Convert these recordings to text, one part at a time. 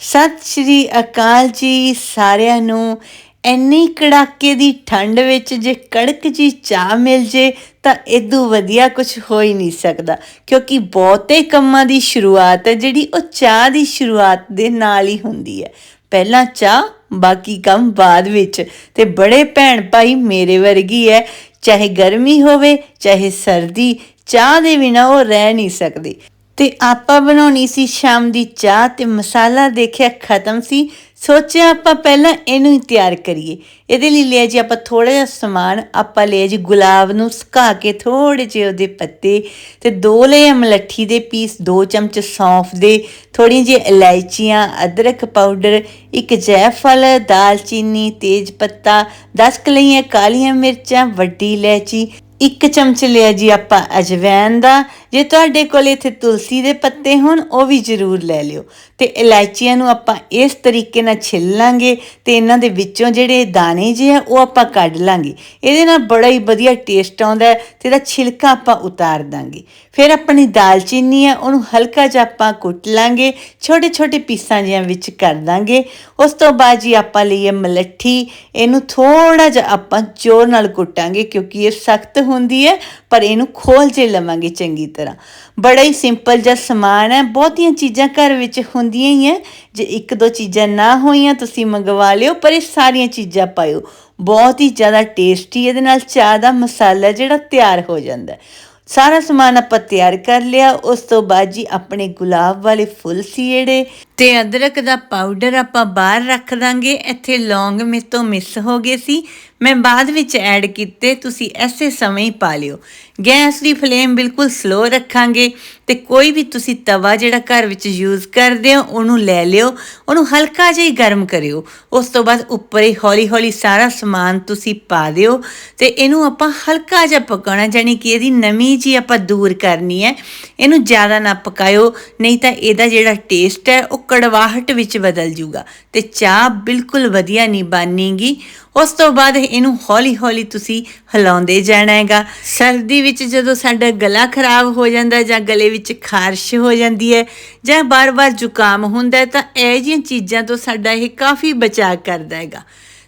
ਸਤਿ ਸ਼੍ਰੀ ਅਕਾਲ ਜੀ ਸਾਰਿਆਂ ਨੂੰ। ਇੰਨੀ ਕੜਾਕੇ ਦੀ ਠੰਡ ਵਿੱਚ ਜੇ ਕੜਕ ਜੀ ਚਾਹ ਮਿਲ ਜੇ, ਤਾਂ ਇਦੋਂ ਵਧੀਆ ਕੁਝ ਹੋ ਹੀ ਨਹੀਂ ਸਕਦਾ। ਕਿਉਂਕਿ ਬਹੁਤੇ ਕੰਮਾਂ ਦੀ ਸ਼ੁਰੂਆਤ ਹੈ, ਜਿਹੜੀ ਉਹ ਚਾਹ ਦੀ ਸ਼ੁਰੂਆਤ ਦੇ ਨਾਲ ਹੀ ਹੁੰਦੀ ਹੈ। ਪਹਿਲਾਂ ਚਾਹ, ਬਾਕੀ ਕੰਮ ਬਾਅਦ ਵਿੱਚ। ਤੇ ਬੜੇ ਭੈਣ ਭਾਈ ਮੇਰੇ ਵਰਗੀ ਹੈ, ਚਾਹੇ ਗਰਮੀ ਹੋਵੇ, ਚਾਹੇ ਸਰਦੀ, ਚਾਹ ਦੇ ਬਿਨਾਂ ਉਹ ਰਹਿ ਨਹੀਂ ਸਕਦੇ। ਤੇ ਆਪਾਂ ਬਣਾਉਣੀ ਸੀ ਸ਼ਾਮ ਦੀ ਚਾਹ ਤੇ ਮਸਾਲਾ ਦੇਖਿਆ ਖਤਮ ਸੀ। ਸੋਚਿਆ ਆਪਾਂ ਪਹਿਲਾਂ ਇਹਨੂੰ ਹੀ ਤਿਆਰ ਕਰੀਏ। ਇਹਦੇ ਲਈ ਲਿਆ ਜੀ ਆਪਾਂ ਥੋੜਾ ਜਿਹਾ ਸਮਾਨ, ਆਪਾਂ ਲਿਆ ਜੀ ਗੁਲਾਬ ਨੂੰ ਸੁਕਾ ਕੇ ਥੋੜੇ ਜਿਹੇ ਉਹਦੇ ਪੱਤੇ ਤੇ ਦੋ ਲਏ ਮਲੱਠੀ ਦੇ ਪੀਸ, ਦੋ ਚਮਚ ਸੌਂਫ ਦੇ ਥੋੜੀਆਂ ਜਿਹੀ ਇਲਾਇਚੀਆਂ, ਅਦਰਕ ਪਾਊਡਰ, ਇੱਕ ਜੈਫਲ, ਦਾਲਚੀਨੀ, ਤੇਜ ਪੱਤਾ 10 ਕਲੀਆਂ ਕਾਲੀਆਂ ਮਿਰਚਾਂ, ਵੱਡੀ ਇਲਾਇਚੀ, ਇੱਕ ਚਮਚ ਲਿਆ ਜੀ ਆਪਾਂ ਅਜਵੈਨ ਦਾ ਜੇ ਤੁਹਾਡੇ ਕੋਲ ਇੱਥੇ ਤੁਲਸੀ ਦੇ ਪੱਤੇ ਹੋਣ, ਉਹ ਵੀ ਜ਼ਰੂਰ ਲੈ ਲਿਓ। ਤੇ ਇਲਾਇਚੀਆਂ ਨੂੰ ਆਪਾਂ ਇਸ ਤਰੀਕੇ ਨਾਲ ਛਿੱਲ ਲਾਂਗੇ ਤੇ ਇਹਨਾਂ ਦੇ ਵਿੱਚੋਂ ਜਿਹੜੇ ਦਾਣੇ ਜਿਹੇ ਆ, ਉਹ ਆਪਾਂ ਕੱਢ ਲਾਂਗੇ। ਇਹਦੇ ਨਾਲ ਬੜਾ ਹੀ ਵਧੀਆ ਟੇਸਟ ਆਉਂਦਾ ਹੈ ਤੇ ਇਹਦਾ ਛਿਲਕਾ ਆਪਾਂ ਉਤਾਰ ਦਾਂਗੇ। ਫਿਰ ਆਪਣੀ ਦਾਲਚੀਨੀ ਆ, ਉਹਨੂੰ ਹਲਕਾ ਜਿਹਾ ਆਪਾਂ ਕੁੱਟ ਲਾਂਗੇ ਛੋਟੇ ਛੋਟੇ ਪੀਸਾਂ ਜਿਹਾ ਵਿੱਚ ਕਰ ਦਾਂਗੇ। ਉਸ ਤੋਂ ਬਾਅਦ ਜੀ ਆਪਾਂ ਲਈਏ ਮਲੱਠੀ। ਇਹਨੂੰ ਥੋੜਾ ਜਿਹਾ ਆਪਾਂ ਜ਼ੋਰ ਨਾਲ ਕੁੱਟਾਂਗੇ ਕਿਉਂਕਿ ਇਹ ਸਖਤ ਹੁੰਦੀ ਹੈ, ਪਰ ਇਹਨੂੰ ਖੋਲ ਜੇ ਲਵਾਂਗੇ ਚੰਗੀ ਤਰ੍ਹਾਂ। ਬੜਾ ਹੀ ਸਿੰਪਲ ਜਿਹਾ ਸਮਾਨ ਹੈ। ਬਹੁਤੀਆਂ ਚੀਜ਼ਾਂ ਘਰ ਵਿੱਚ ਹੁੰਦੀਆਂ ਹੀ ਹੈ। ਜੇ ਇੱਕ ਦੋ ਚੀਜ਼ਾਂ ਨਾ ਹੋਈਆਂ, ਤੁਸੀਂ ਮੰਗਵਾ ਲਿਓ, ਪਰ ਇਹ ਸਾਰੀਆਂ ਚੀਜ਼ਾਂ ਪਾਇਓ। ਬਹੁਤ ਹੀ ਜ਼ਿਆਦਾ ਟੇਸਟੀ ਇਹਦੇ ਨਾਲ ਚਾਹ ਦਾ ਮਸਾਲਾ ਜਿਹੜਾ ਤਿਆਰ ਹੋ ਜਾਂਦਾ ਹੈ। ਸਾਰਾ ਸਮਾਨ ਆਪਾਂ ਤਿਆਰ ਕਰ ਲਿਆ। ਉਸ ਤੋਂ ਬਾਅਦ ਜੀ ਆਪਣੇ ਗੁਲਾਬ ਵਾਲੇ ਫੁੱਲ ਸੀ ਜਿਹੜੇ। ਤੇ ਅਦਰਕ ਦਾ ਪਾਊਡਰ ਆਪਾਂ ਬਾਹਰ ਰੱਖ ਦਾਂਗੇ। ਇੱਥੇ ਲੌਂਗ ਮੇਰੇ ਤੋਂ ਮਿਸ ਹੋ ਗਏ ਸੀ। ਮੈਂ ਬਾਅਦ ਵਿੱਚ ਐਡ ਕੀਤੇ, ਤੁਸੀਂ ਐਸੇ ਸਮੇਂ ਹੀ ਪਾ ਲਿਓ। ਗੈਸ ਦੀ ਫਲੇਮ ਬਿਲਕੁਲ ਸਲੋ ਰੱਖਾਂਗੇ ਤੇ ਕੋਈ ਵੀ ਤੁਸੀਂ ਤਵਾ ਜਿਹੜਾ ਘਰ ਵਿੱਚ ਯੂਜ਼ ਕਰਦੇ ਹੋ, ਉਹਨੂੰ ਲੈ ਲਿਓ। ਉਹਨੂੰ ਹਲਕਾ ਜਿਹਾ ਹੀ ਗਰਮ ਕਰਿਓ। ਉਸ ਤੋਂ ਬਾਅਦ ਉੱਪਰ ਹੀ ਹੌਲੀ ਹੌਲੀ ਸਾਰਾ ਸਮਾਨ ਤੁਸੀਂ ਪਾ ਦਿਓ ਤੇ ਇਹਨੂੰ ਆਪਾਂ ਹਲਕਾ ਜਿਹਾ ਪਕਾਉਣਾ ਜਾਨੀ ਕਿ ਇਹਦੀ ਨਮੀ ਜੀ ਆਪਾਂ ਦੂਰ ਕਰਨੀ ਹੈ। ਇਹਨੂੰ ਜ਼ਿਆਦਾ ਨਾ ਪਕਾਇਓ, ਨਹੀਂ ਤਾਂ ਇਹਦਾ ਜਿਹੜਾ ਟੇਸਟ ਹੈ, ਉਹ ਕੜਵਾਹਟ ਵਿੱਚ ਬਦਲ ਜੂਗਾ ਤੇ ਚਾਹ ਬਿਲਕੁਲ ਵਧੀਆ ਨਹੀਂ ਬਣੇਗੀ। ਉਸ ਤੋਂ ਬਾਅਦ ਇਹਨੂੰ ਹੌਲੀ-ਹੌਲੀ ਤੁਸੀਂ ਹਿਲਾਉਂਦੇ ਜਾਣਾ ਹੈਗਾ। ਸਰਦੀ ਵਿੱਚ ਜਦੋਂ ਸਾਡਾ ਗਲਾ ਖਰਾਬ ਹੋ ਜਾਂਦਾ ਜਾਂ ਗਲੇ ਵਿੱਚ ਖਾਰਸ਼ ਹੋ ਜਾਂਦੀ ਹੈ ਜਾਂ ਬਾਰ-ਬਾਰ ਜ਼ੁਕਾਮ ਹੁੰਦਾ ਤਾਂ ਇਹ ਜਿਹੀਆਂ ਚੀਜ਼ਾਂ ਤੋਂ ਸਾਡਾ ਇਹ ਕਾਫੀ ਬਚਾਅ ਕਰਦਾ ਹੈਗਾ।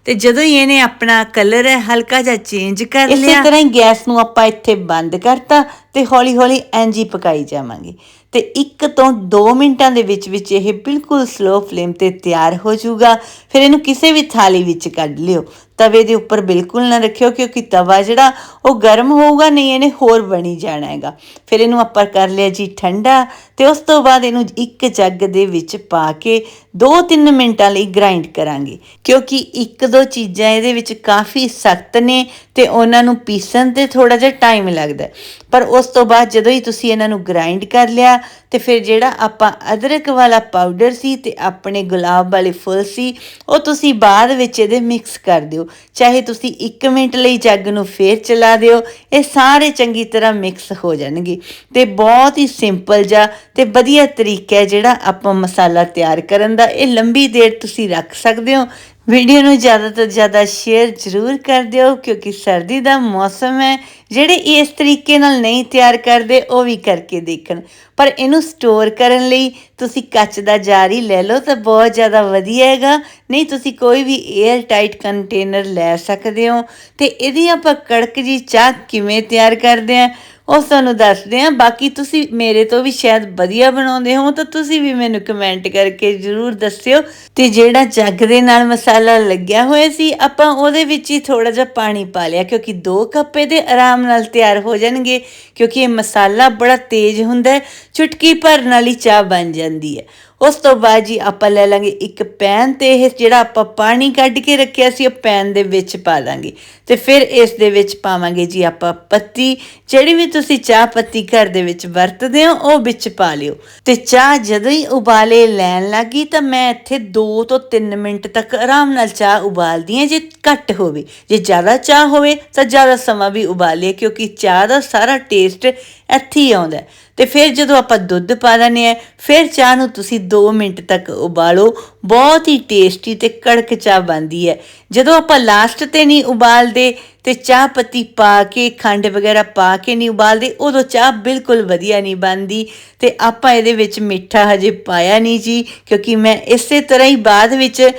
ਤੇ ਜਦੋਂ ਹੀ ਇਹਨੇ ਆਪਣਾ ਕਲਰ ਹੈ ਹਲਕਾ ਜਿਹਾ ਚੇਂਜ ਕਰ ਲਿਆ ਇਸੇ ਤਰ੍ਹਾਂ ਹੀ ਗੈਸ ਨੂੰ ਆਪਾਂ ਇੱਥੇ ਬੰਦ ਕਰਤਾ ਤੇ ਹੌਲੀ-ਹੌਲੀ ਹੀ ਪਕਾਈ ਜਾਵਾਂਗੇ। ਤੇ 1 ਤੋਂ 2 ਮਿੰਟਾਂ ਦੇ ਵਿੱਚ ਵਿੱਚ ਇਹ ਬਿਲਕੁਲ ਸਲੋ ਫਲੇਮ ਤੇ ਤਿਆਰ ਹੋ ਜਾਊਗਾ। ਫਿਰ ਇਹਨੂੰ ਕਿਸੇ ਵੀ ਥਾਲੀ ਵਿੱਚ ਕੱਢ ਲਿਓ। ਤਵੇ ਦੇ ਉੱਪਰ ਬਿਲਕੁਲ ਨਾ ਰੱਖਿਓ, ਕਿਉਂਕਿ ਤਵਾ ਜਿਹੜਾ ਉਹ ਗਰਮ ਹੋਊਗਾ, ਨਹੀਂ ਇਹਨੇ ਹੋਰ ਬਣੀ ਜਾਣਾ ਹੈਗਾ। ਫਿਰ ਇਹਨੂੰ ਆਪਾਂ ਕਰ ਲਿਆ ਜੀ ਠੰਡਾ ਤੇ ਉਸ ਤੋਂ ਬਾਅਦ ਇਹਨੂੰ ਇੱਕ ਜੱਗ ਦੇ ਵਿੱਚ ਪਾ ਕੇ 2-3 ਮਿੰਟਾਂ ਲਈ ਗ੍ਰਾਈਂਡ ਕਰਾਂਗੇ। ਕਿਉਂਕਿ ਇੱਕ ਦੋ ਚੀਜ਼ਾਂ ਇਹਦੇ ਵਿੱਚ ਕਾਫੀ ਸਖਤ ਨੇ ਤੇ ਉਹਨਾਂ ਨੂੰ ਪੀਸਣ ਤੇ ਥੋੜਾ ਜਿਹਾ ਟਾਈਮ ਲੱਗਦਾ ਪਰ ਉਸ ਤੋਂ ਬਾਅਦ ਜਦੋਂ ਹੀ ਤੁਸੀਂ ਇਹਨਾਂ ਨੂੰ ਗ੍ਰਾਈਂਡ ਕਰ ਲਿਆ ਤੇ ਫਿਰ ਜਿਹੜਾ ਆਪਾਂ ਅਦਰਕ ਵਾਲਾ ਪਾਊਡਰ ਸੀ ਤੇ ਆਪਣੇ ਗੁਲਾਬ ਵਾਲੇ ਫੁੱਲ ਸੀ, ਉਹ ਤੁਸੀਂ ਬਾਅਦ ਵਿੱਚ ਇਹਦੇ ਮਿਕਸ ਕਰ ਦਿਓ। ਚਾਹੇ ਤੁਸੀਂ 1 ਮਿੰਟ ਲਈ ਜੱਗ ਨੂੰ ਫੇਰ ਚਲਾ ਦਿਓ, ਇਹ ਸਾਰੇ ਚੰਗੀ ਤਰ੍ਹਾਂ ਮਿਕਸ ਹੋ ਜਾਣਗੇ। ਤੇ ਬਹੁਤ ਹੀ ਸਿੰਪਲ ਜਿਹਾ ਤੇ ਵਧੀਆ ਤਰੀਕਾ ਹੈ ਜਿਹੜਾ ਆਪਾਂ ਮਸਾਲਾ ਤਿਆਰ ਕਰਨ ਦਾ। ਇਹ ਲੰਬੀ ਦੇਰ ਤੁਸੀਂ ਰੱਖ ਸਕਦੇ ਹੋ ਵੀਡੀਓ ਨੂੰ ਜ਼ਿਆਦਾ ਤੋਂ ਜ਼ਿਆਦਾ ਸ਼ੇਅਰ ਜ਼ਰੂਰ ਕਰ ਦਿਓ, ਕਿਉਂਕਿ ਸਰਦੀ ਦਾ ਮੌਸਮ ਹੈ, ਜਿਹੜੇ ਇਸ ਤਰੀਕੇ ਨਾਲ ਨਹੀਂ ਤਿਆਰ ਕਰਦੇ, ਉਹ ਵੀ ਕਰਕੇ ਦੇਖਣ। ਪਰ ਇਹਨੂੰ ਸਟੋਰ ਕਰਨ ਲਈ ਤੁਸੀਂ ਕੱਚ ਦਾ ਜਾਰ ਹੀ ਲੈ ਲਓ, ਤਾਂ ਬਹੁਤ ਜ਼ਿਆਦਾ ਵਧੀਆ ਹੈਗਾ। ਨਹੀਂ, ਤੁਸੀਂ ਕੋਈ ਵੀ 에ਅਰ ਟਾਈਟ ਕੰਟੇਨਰ ਲੈ ਸਕਦੇ ਹੋ। ਤੇ ਇਹਦੀ ਆਪਾਂ ਕੜਕ ਜੀ ਚਾਹ ਕਿਵੇਂ ਤਿਆਰ ਕਰਦੇ ਆ ਉਹ ਤੁਹਾਨੂੰ ਦੱਸਦੇ ਆ ਬਾਕੀ ਤੁਸੀਂ ਮੇਰੇ ਤੋਂ ਵੀ ਸ਼ਾਇਦ ਵਧੀਆ ਬਣਾਉਂਦੇ ਹੋ ਤਾਂ ਤੁਸੀਂ ਵੀ ਮੈਨੂੰ ਕਮੈਂਟ ਕਰਕੇ ਜ਼ਰੂਰ ਦੱਸਿਓ। ਤੇ ਜਿਹੜਾ ਜੱਗ ਦੇ ਨਾਲ ਮਸਾਲਾ ਲੱਗਿਆ ਹੋਇਆ ਸੀ, ਆਪਾਂ ਉਹਦੇ ਵਿੱਚ ਹੀ ਥੋੜਾ ਜਿਹਾ ਪਾਣੀ ਪਾ ਲਿਆ ਕਿਉਂਕਿ 2 ਕੱਪੇ ਦੇ ਆਰਾਮ ਨਾਲ ਤਿਆਰ ਹੋ ਜਾਣਗੇ ਕਿਉਂਕਿ ਇਹ ਮਸਾਲਾ ਬੜਾ ਤੇਜ਼ ਹੁੰਦਾ ਹੈ, ਚੁਟਕੀ ਭਰਨ ਵਾਲੀ ਚਾਹ ਬਣ ਜਾਂਦੀ ਹੈ। ਉਸ ਤੋਂ ਬਾਅਦ ਜੀ ਆਪਾਂ ਲੈ ਲਾਂਗੇ ਇੱਕ ਪੈਨ ਤੇ ਇਹ ਜਿਹੜਾ ਆਪਾਂ ਪਾਣੀ ਕੱਢ ਕੇ ਰੱਖਿਆ ਸੀ, ਉਹ ਪੈਨ ਦੇ ਵਿੱਚ ਪਾ ਦਾਂਗੇ ਤੇ ਫਿਰ ਇਸ ਦੇ ਵਿੱਚ ਪਾਵਾਂਗੇ ਜੀ ਆਪਾਂ ਪੱਤੀ। ਜਿਹੜੀ ਵੀ ਤੁਸੀਂ ਚਾਹ ਪੱਤੀ ਘਰ ਦੇ ਵਿੱਚ ਵਰਤਦੇ ਹੋ, ਉਹ ਵਿੱਚ ਪਾ ਲਿਓ। ਤੇ ਚਾਹ ਜਦੋਂ ਹੀ ਉਬਾਲੇ ਲੈਣ ਲੱਗੀ, ਤਾਂ ਮੈਂ ਇੱਥੇ 2 ਤੋਂ 3 ਮਿੰਟ ਤੱਕ ਆਰਾਮ ਨਾਲ ਚਾਹ ਉਬਾਲਦੀ ਹਾਂ। ਜੇ ਘੱਟ ਹੋਵੇ, ਜੇ ਜ਼ਿਆਦਾ ਚਾਹ ਹੋਵੇ, ਤਾਂ ਜ਼ਿਆਦਾ ਸਮਾਂ ਵੀ ਉਬਾਲੇ ਕਿਉਂਕਿ ਚਾਹ ਦਾ ਸਾਰਾ ਟੇਸਟ ਇੱਥੇ ਹੀ ਆਉਂਦਾ ਹੈ। ਤੇ ਫਿਰ ਜਦੋਂ ਆਪਾਂ ਦੁੱਧ ਪਾ ਦਿੰਦੇ ਆ ਫਿਰ ਚਾਹ ਨੂੰ ਤੁਸੀਂ 2 ਮਿੰਟ ਤੱਕ ਉਬਾਲੋ। ਬਹੁਤ ਹੀ ਟੇਸਟੀ ਤੇ ਕੜਕ ਚਾਹ ਬਣਦੀ ਹੈ। ਜਦੋਂ ਆਪਾਂ ਲਾਸਟ ਤੇ ਨਹੀਂ ਉਬਾਲਦੇ ਤੇ ਚਾਹ ਪੱਤੀ ਪਾ ਕੇ, ਖੰਡ ਵਗੈਰਾ ਪਾ ਕੇ ਨਹੀਂ ਉਬਾਲਦੇ, ਉਦੋਂ ਚਾਹ ਬਿਲਕੁਲ ਵਧੀਆ ਨਹੀਂ ਬਣਦੀ। ਤੇ ਆਪਾਂ ਇਹਦੇ ਵਿੱਚ ਮਿੱਠਾ ਹਜੇ ਪਾਇਆ ਨਹੀਂ ਜੀ, ਕਿਉਂਕਿ ਮੈਂ ਇਸੇ ਤਰ੍ਹਾਂ ਹੀ ਬਾਅਦ ਵਿੱਚ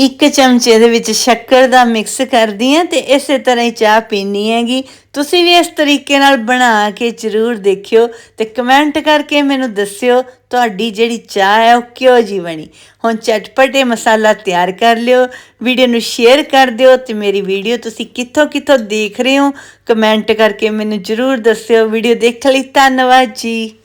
ਇੱਕ ਚਮਚੇ ਦੇ ਵਿੱਚ ਸ਼ੱਕਰ ਦਾ ਮਿਕਸ ਕਰਦੀ ਹਾਂ ਤੇ ਇਸੇ ਤਰ੍ਹਾਂ ਹੀ ਚਾਹ ਪੀਣੀ ਹੈਗੀ। ਤੁਸੀਂ ਵੀ ਇਸ ਤਰੀਕੇ ਨਾਲ ਬਣਾ ਕੇ ਜ਼ਰੂਰ ਦੇਖਿਓ ਤੇ ਕਮੈਂਟ ਕਰਕੇ ਮੈਨੂੰ ਦੱਸਿਓ ਤੁਹਾਡੀ ਜਿਹੜੀ ਚਾਹ ਹੈ ਉਹ ਕਿਉਂ ਜੀ ਬਣੀ। ਹੁਣ ਚਟਪਟੇ ਮਸਾਲਾ ਤਿਆਰ ਕਰ ਲਿਓ। ਵੀਡੀਓ ਨੂੰ ਸ਼ੇਅਰ ਕਰ ਦਿਓ ਤੇ ਮੇਰੀ ਵੀਡੀਓ ਤੁਸੀਂ ਕਿੱਥੋਂ ਕਿੱਥੋਂ ਦੇਖ ਰਹੇ ਹੋ। ਕਮੈਂਟ ਕਰਕੇ ਮੈਨੂੰ ਜ਼ਰੂਰ ਦੱਸਿਓ। ਵੀਡੀਓ ਦੇਖਣ ਲਈ ਧੰਨਵਾਦ ਜੀ।